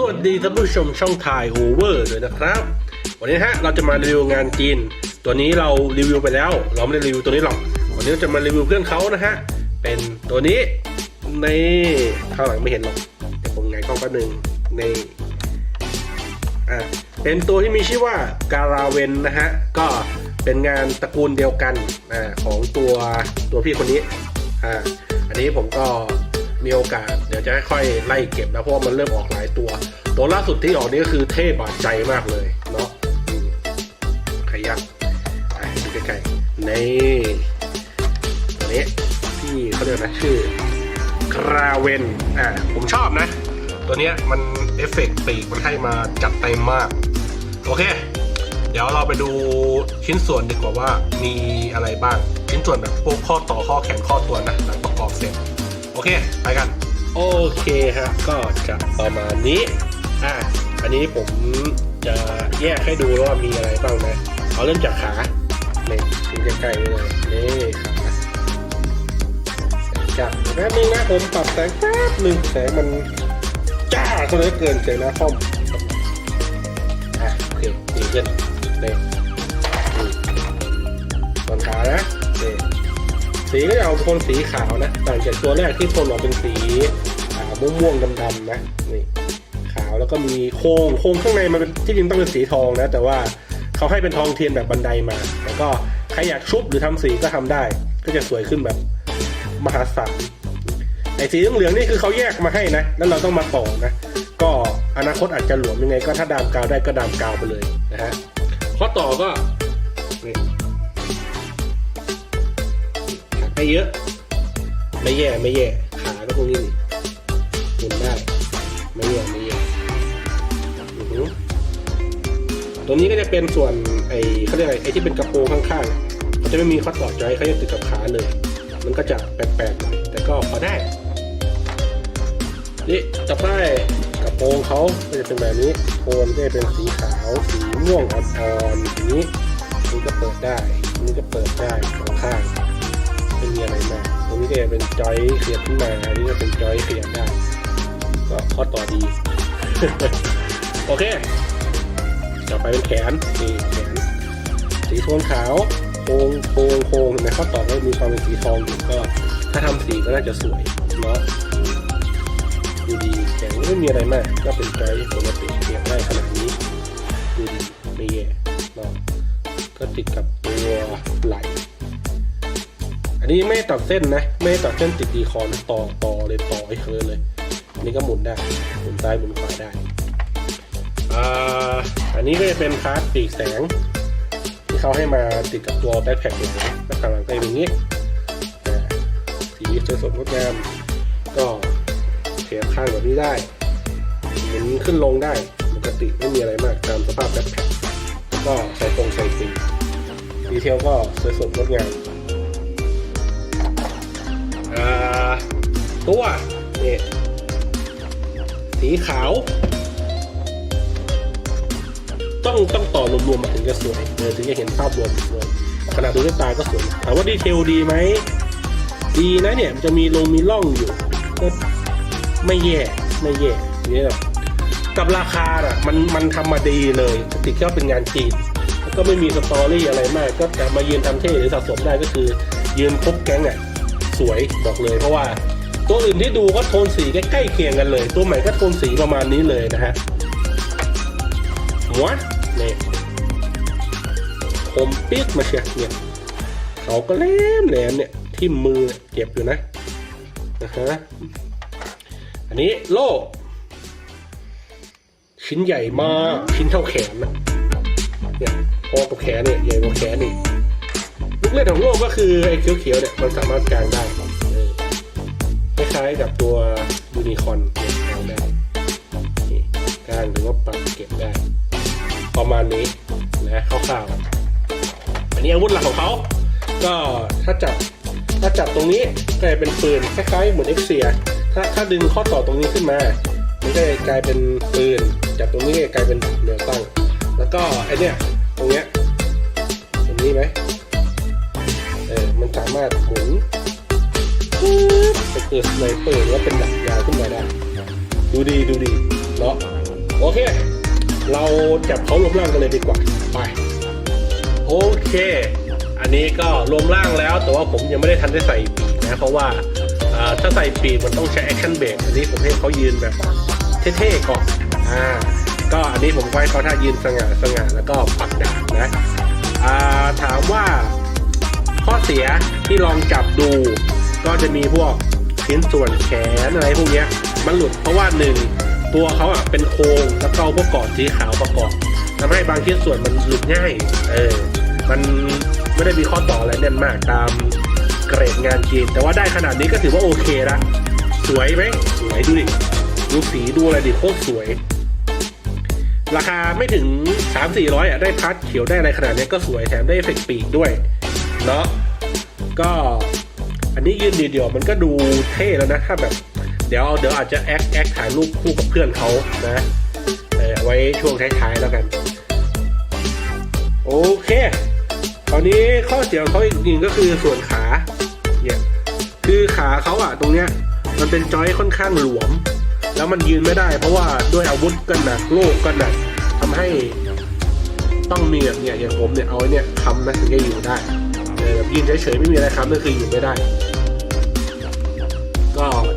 สวัสดีท่านผู้ชมช่องถ่ายโอเวอร์ด้วยนะครับ วันนี้ฮะเราจะมารีวิวงานจีน ตัวนี้เรารีวิวไปแล้ว เราไม่ได้รีวิวตัวนี้หรอก วันนี้เราจะมารีวิวเพื่อนเขานะฮะ เป็นตัวนี้ในข้างหลังไม่เห็นหรอกเดี๋ยวผมไงกล้องแป๊บนึงในอะเป็นตัวที่มีชื่อว่าการาเวนนะฮะ ก็เป็นงานตระกูลเดียวกันอ่าของตัวตัวพี่คนนี้อ่าอันนี้ผมก็ มีโอกาส เดี๋ยวจะค่อยไล่เก็บนะเพราะมันเริ่มออกหลายตัว ตัวล่าสุดที่ออกนี่ก็คือเท่บาดใจมากเลยเนาะขยับอะดูใกล้ๆนี่ตัวนี้ที่เขาเรียกนะชื่อคราเวนอ่าผมชอบนะ ตัวเนี้ยมันเอฟเฟกต์ปีกมันให้มาจัดเต็มมาก โอเค เดี๋ยวเราไปดูชิ้นส่วนดีกว่าว่ามีอะไรบ้าง ชิ้นส่วนแบบพวกข้อต่อข้อแขนข้อตัวนะหลังประกอบเสร็จ โอเค ไปกัน โอเคฮะก็จะประมาณนี้อะอันนี้ผมจะแยกให้ดูว่ามีอะไรบ้างนะเอาเริ่มจากขาเนี่ยดูใกล้ๆเลยนี่ขาจับแป๊บนึงนะผมปรับแสงแป๊บนึงแสงมันจ้าซะเหลือเกินเสียงนะคอมอะโอเคดีขึ้นเนี่ยอืมส่วนขานะ สีก็จะเอาโทนสีขาวนะต่างจากตัวแรกที่โทนออกเป็นสีอ่าม่วงๆดำๆนะนี่ขาวแล้วก็มีโค้งโค้งข้างในมันเป็นที่จริงต้องเป็นสีทองนะ แต่ว่าเขาให้เป็นทองเทียนแบบบันไดมา แล้วก็ใครอยากชุบหรือทำสีก็ทำได้ ก็จะสวยขึ้นแบบมหาศาลไอ้สีเหลืองนี่คือเขาแยกมาให้นะแล้วเราต้องมาต่อนะ ก็อนาคตอาจจะหลวมยังไง ก็ถ้าดามกาวได้ก็ดามกาวไปเลยนะฮะข้อต่อก็นี่ ไม่เยอะ ไม่แย่ไม่แย่ ขาก็พวกนี้นี่หมุนได้ ไม่แย่ไม่แย่อือหือตัวนี้ก็จะเป็นส่วนไอ้เขาเรียกอะไรไอ้ที่เป็นกระโปรงข้างๆเขาจะไม่มีข้อต่อจอยเขาจะติดกับขาเลย มันก็จะแปลกๆหน่อยแต่ก็พอได้นี่ต่อไปกระโปรงเขาก็จะเป็นแบบนี้โคนก็จะเป็นสีขาวสีม่วงอ่อนๆอย่างนี้นี่ก็เปิดได้นี่ก็เปิดได้สองข้าง ไม่มีอะไรมาตรงนี้ก็จะเป็นจอยเสียบขึ้นมาอันนี้ก็เป็นจอยเสียบได้ ก็ข้อต่อดี โอเค ต่อไปเป็นแขนนี่แขน สีโทนขาวโค้งโค้งโค้งเห็นไหมข้อต่อก็มีความเป็นสีทองอยู่ก็ ถ้าทำสีก็น่าจะสวยเนาะดูดีแขนไม่มีอะไรมาก ก็เป็นจอยปกติเสียบได้ขนาดนี้ดูดีไม่แย่เนาะก็ติดกับตัวไหล นนี้ไม่ตัดเส้นนะ ไม่ตัดเส้นติดดีคอนต่อต่อเลยต่อให้เคยเลย อันนี้ก็หมุนได้ หมุนซ้ายหมุนขวาได้อ่าอันนี้ก็จะเป็นพาร์ทปีกแสง ที่เขาให้มาติดกับตัวแบ็คแพ็คเลยนะแล้วข้างหลังก็เป็นอย่างนี้อ่าสีสวยสดงดงาม ก็เสียบข้างแบบนี้ได้หมุนขึ้นลงได้ปกติไม่มีอะไรมากตามสภาพแบ็คแพ็คก็ใส่ตรงใส่ปีกดีเทลก็สวยสดงดงาม ตัวเนี่ยสีขาว ต้องต้องต่อรวมๆมาถึงจะสวยเออถึงจะเห็นภาพรวมรวมขนาดดูด้วยตาก็สวยถามว่าดีเทลดีไหมดีนะเนี่ยมันจะมีลงมีร่องอยู่ก็ไม่แย่ไม่แย่เนี่ยแบบกับราคาอะมันมันทำมาดีเลยติดแค่ว่าเป็นงานจีนก็ไม่มีสตอรี่อะไรมาก ก็แต่มายืนทำเท่หรือสะสมได้ก็คือยืนครบแก๊งอะสวยบอกเลยเพราะว่า ตัวอื่นที่ดูก็โทนสีใกล้ๆเคียงกันเลย ตัวใหม่ก็โทนสีประมาณนี้เลยนะฮะหัวนี่คมปี๊ดมาเชียเนี่ยเขาก็แหลมแหลมเนี่ยทิ่มือเจ็บอยู่นะนะฮะอันนี้โล่ชิ้นใหญ่มากชิ้นเท่าแขนนะเนี่ยพอกับแขนเนี่ยใหญ่กว่าแขนอีกลูกเล่นของโลกก็คือไอ้เขียวๆเนี่ยมันสามารถกางได้ คล้ายๆกับตัวยูนิคอนเกางได้นี่กางหรือว่าปรับเก็บได้ ประมาณนี้นะคร่าวๆอันนี้อาวุธหลักของเขาก็ถ้าจับถ้าจับตรงนี้ก็จะเป็นปืนคล้ายๆเหมือนเอ็กเซียถ้าถ้าดึงข้อต่อตรงนี้ขึ้นมา มันก็จะกลายเป็นปืนจับตรงนี้ก็กลายเป็นเหนือตั้ง แล้วก็ไอเนี้ยตรงเนี้ยตรงนี้ไหมเออมันสามารถหมุน ปึ๊บไปเกิดสไนเปอร์หรือว่าเป็นดักยาวขึ้นมาได้ ดูดีดูดีเนาะโอเค เราจับเขารวมร่างกันเลยดีกว่า ไปโอเค อันนี้ก็รวมร่างแล้ว แต่ว่าผมยังไม่ได้ทันได้ใส่ปีกนะ เพราะว่าอ่าถ้าใส่ปีกมันต้องใช้แอคชั่นเบรกอันนี้ผมให้เขายืนแบบเท่ๆก่อนอ่าก็อันนี้ผมไว้เขาถ้ายืนสง่าสง่าแล้วก็ปักดาบนะอ่าถามว่าข้อเสียที่ลองจับดู ก็จะมีพวกชิ้นส่วนแขนอะไรพวกนี้มันหลุดเพราะว่าหนึ่งตัวเขาอะเป็นโครงแล้วก็พวกกอดสีขาวประกอบทำให้บางชิ้นส่วนมันหลุดง่ายเออมันไม่ได้มีข้อต่ออะไรแน่นมากตามเกรดงานจีนแต่ว่าได้ขนาดนี้ก็ถือว่าโอเคละสวยไหมสวยดูดิดูสีดูอะไรดิโคตรสวย ราคาไม่ถึง 3 4 0 0อะได้พัดเขียวได้อะไรขนาดนี้ก็สวยแถมได้เอฟเฟกต์ปีกด้วยเนาะก็ อันนี้ยืนเดียวๆมันก็ดูเท่แล้วนะถ้าแบบ เดี๋ยวเดี๋ยวอาจจะแอคแอคถ่ายรูปคู่กับเพื่อนเขานะเออไว้ช่วงท้ายๆแล้วกัน โอเคตอนนี้ข้อเสียของเขาอีกหนึ่งก็คือส่วนขาเนี่ยคือขาเขาอะตรงเนี้ยมันเป็นจอยค่อนข้างหลวม แล้วมันยืนไม่ได้ เพราะว่าด้วยอาวุธก็หนักโลกก็หนักทำให้ต้องมีแบบเนี่ยอย่างผมเนี่ยเอาเนี่ยคำนะถึงจะอยู่ได้เออแบบยืนเฉยๆไม่มีอะไรคำนั่นคืออยู่ไม่ได้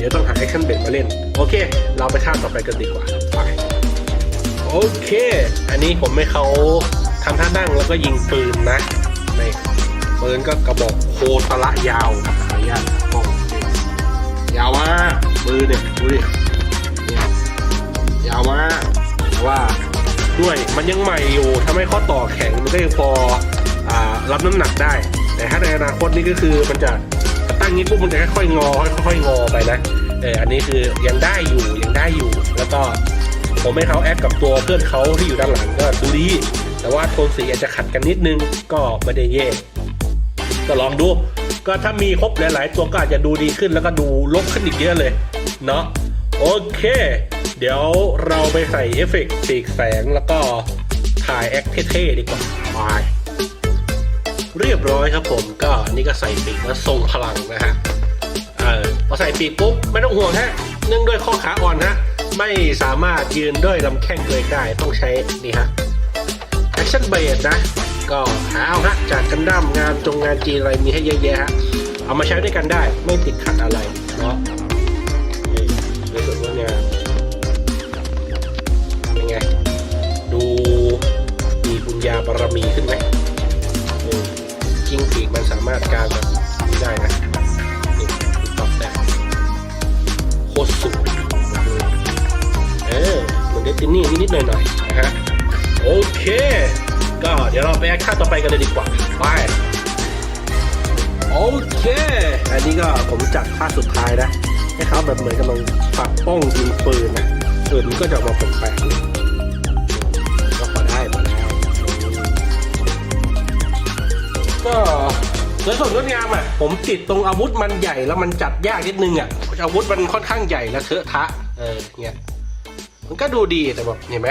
เดี๋ยวต้องหาแอคชั่นเบรกมาเล่น โอเค เราไปท่าต่อไปกันดีกว่าไปโอเค อันนี้ผมให้เขาทำท่านั่งแล้วก็ยิงปืนนะนี่ปืนก็กระบอกโคตระยาวขออนุญาตมองยาวมากปืนเนี่ยดูดิเนี่ยยาวมากว่าด้วยมันยังใหม่อยู่ทำให้ข้อต่อแข็งมันก็ยังพออรับน้ำหนักได้ แต่ถ้าในอนาคตนี่ก็คือมันจะ ตั้งนี้ปุ๊บมันจะค่อยๆงอค่อยๆงอไปนะเอออันนี้คือยังได้อยู่ยังได้อยู่ แล้วก็ผมให้เขาแอดกับตัวเพื่อนเขาที่อยู่ด้านหลังก็ดูดี แต่ว่าโทนสีอาจจะขัดกันนิดนึงก็ไม่ได้แย่ก็ลองดู ก็ถ้ามีครบหลาย ๆ ตัวก็อาจจะดูดีขึ้นแล้วก็ดูลบขึ้นอีกเยอะเลยเนาะโอเค เดี๋ยวเราไปใส่เอฟเฟกต์ปีกแสงแล้วก็ถ่ายแอคเท่ๆดีกว่าไป เรียบร้อยครับผมก็นี่ก็ใส่ปีกแล้วทรงพลังนะฮะเออพอใส่ปีกปุ๊บไม่ต้องห่วงฮะเนื่องด้วยข้อขาอ่อนฮะไม่สามารถยืนด้วยลำแข้งเองได้ต้องใช้นี่ฮะแอคชั่นเบรดนะ ก็หาเอาฮะจากกันดั้มงานจงงานจีอะไรมีให้เยอะแยะฮะเอามาใช้ด้วยกันได้ไม่ติดขัดอะไรเนาะรู้สึกว่างามเป็นไง ดูมีบุญญาบารมีขึ้นไหม กิ้งปีกมันสามารถการแบบนี้ได้นะนี่ปรับได้โคตรสวยเออเหมือนเดตินี่นิดๆหน่อยๆนะฮะโอเค ก็เดี๋ยวเราไปแอคชั่นต่อไปกันเลยดีกว่าไปโอเค อันนี้ก็ผมจัดท่าสุดท้ายนะให้เขาแบบเหมือนกำลังปักป้องยิงปืนนะปืนมันก็จะออกมาแปลกๆ ก็สวยสดงดงามอะ ผมติดตรงอาวุธมันใหญ่แล้วมันจัดยากนิดนึงอะอาวุธมันค่อนข้างใหญ่และเทอะทะ เออเนี่ยมันก็ดูดีแต่แบบเห็นไหม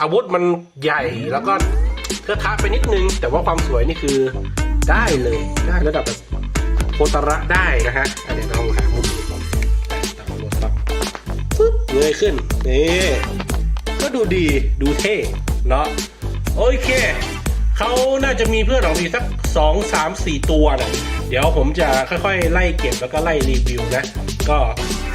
อาวุธมันใหญ่แล้วก็เทอะทะไปนิดนึง แต่ว่าความสวยนี่คือได้เลยได้ระดับแบบโคตระได้นะฮะอะเดี๋ยวลองหามุมนี้ก่อนตามโหลดปั๊บปึ๊บเงยขึ้นนี่ก็ดูดีดูเท่เนาะโอเค เขาน่าจะมีเพื่อนของดีสักสองสามสี่ตัวนะเดี๋ยวผมจะค่อยๆ ไล่เก็บแล้วก็ไล่รีวิวนะ ก็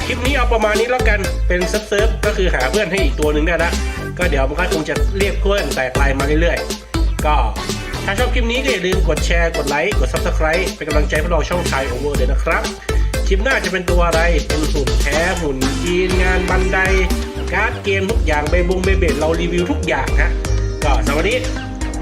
คลิปนี้เอาประมาณนี้แล้วกันเป็นเซิร์ฟก็คือหาเพื่อนให้อีกตัวหนึ่งได้ละก็เดี๋ยวมันก็คงจะเรียกเพื่อนแตกลายมาเรื่อยๆ ก็ถ้าชอบคลิปนี้ก็อย่าลืมกดแชร์ กดไลค์ กด subscribe เป็นกำลังใจพวกเราช่องไทยโอเวอร์เลยนะครับ คลิปหน้าจะเป็นตัวอะไร เป็นหุ่นแท้หุ่นจีนงานบันได การ์ดเกมทุกอย่างใบบงใบเบ็ดเรารีวิวทุกอย่างฮะก็สวันนี้